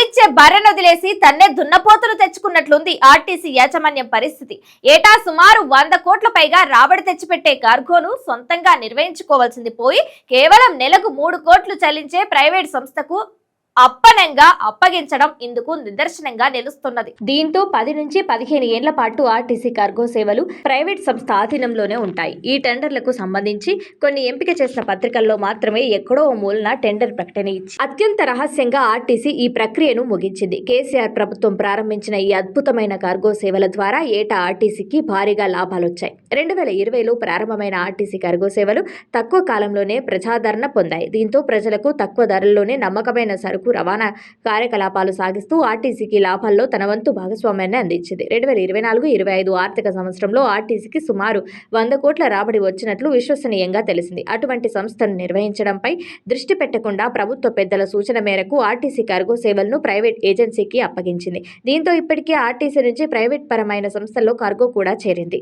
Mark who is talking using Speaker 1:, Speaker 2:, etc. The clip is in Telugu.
Speaker 1: పాలిచ్చే బర్రెను వదిలేసి తన్నే దున్నపోతులు తెచ్చుకున్నట్లుంది ఆర్టీసీ యాజమాన్యం పరిస్థితి. ఏటా సుమారు వంద కోట్ల పైగా రాబడి తెచ్చిపెట్టే కార్గోను సొంతంగా నిర్వహించుకోవాల్సింది పోయి కేవలం నెలకు మూడు కోట్లు చెల్లించే ప్రైవేట్ సంస్థకు అప్పనంగా అప్పగించడం ఇందుకు నిదర్శనంగా నిలుస్తున్నది. దీంతో పది నుంచి పదిహేను ఏళ్ళ పాటు ఆర్టీసీ కార్గో సేవలు ప్రైవేట్ సంస్థ ఆధీనంలోనే ఉంటాయి. ఈ టెండర్లకు సంబంధించి కొన్ని ఎంపిక చేసిన పత్రికల్లో మాత్రమే ఎక్కడో ఓ మూలన టెండర్ ప్రకటన ఇచ్చి అత్యంత రహస్యంగా ఆర్టీసీ ఈ ప్రక్రియను ముగించింది. కేసీఆర్ ప్రభుత్వం ప్రారంభించిన ఈ అద్భుతమైన కార్గో సేవల ద్వారా ఏటా ఆర్టీసీకి భారీగా లాభాలొచ్చాయి. రెండు వేల ఇరవైలో ప్రారంభమైన ఆర్టీసీ కార్గో సేవలు తక్కువ కాలంలోనే ప్రజాదరణ పొందాయి. దీంతో ప్రజలకు తక్కువ ధరల్లోనే నమ్మకమైన సరుకు రవాణా కార్యకలాపాలు సాగిస్తూ ఆర్టీసీకి లాభాల్లో తన వంతు భాగస్వామ్యాన్ని అందించింది. రెండు వేల ఇరవై నాలుగు ఇరవై ఐదు ఆర్థిక సంవత్సరంలో ఆర్టీసీకి సుమారు వంద కోట్ల రాబడి వచ్చినట్లు విశ్వసనీయంగా తెలిసింది. అటువంటి సంస్థను నిర్వహించడంపై దృష్టి పెట్టకుండా ప్రభుత్వ పెద్దల సూచన మేరకు ఆర్టీసీ కార్గో సేవలను ప్రైవేట్ ఏజెన్సీకి అప్పగించింది. దీంతో ఇప్పటికే ఆర్టీసీ నుంచి ప్రైవేట్ పరమైన సంస్థల్లో కార్గో కూడా చేరింది.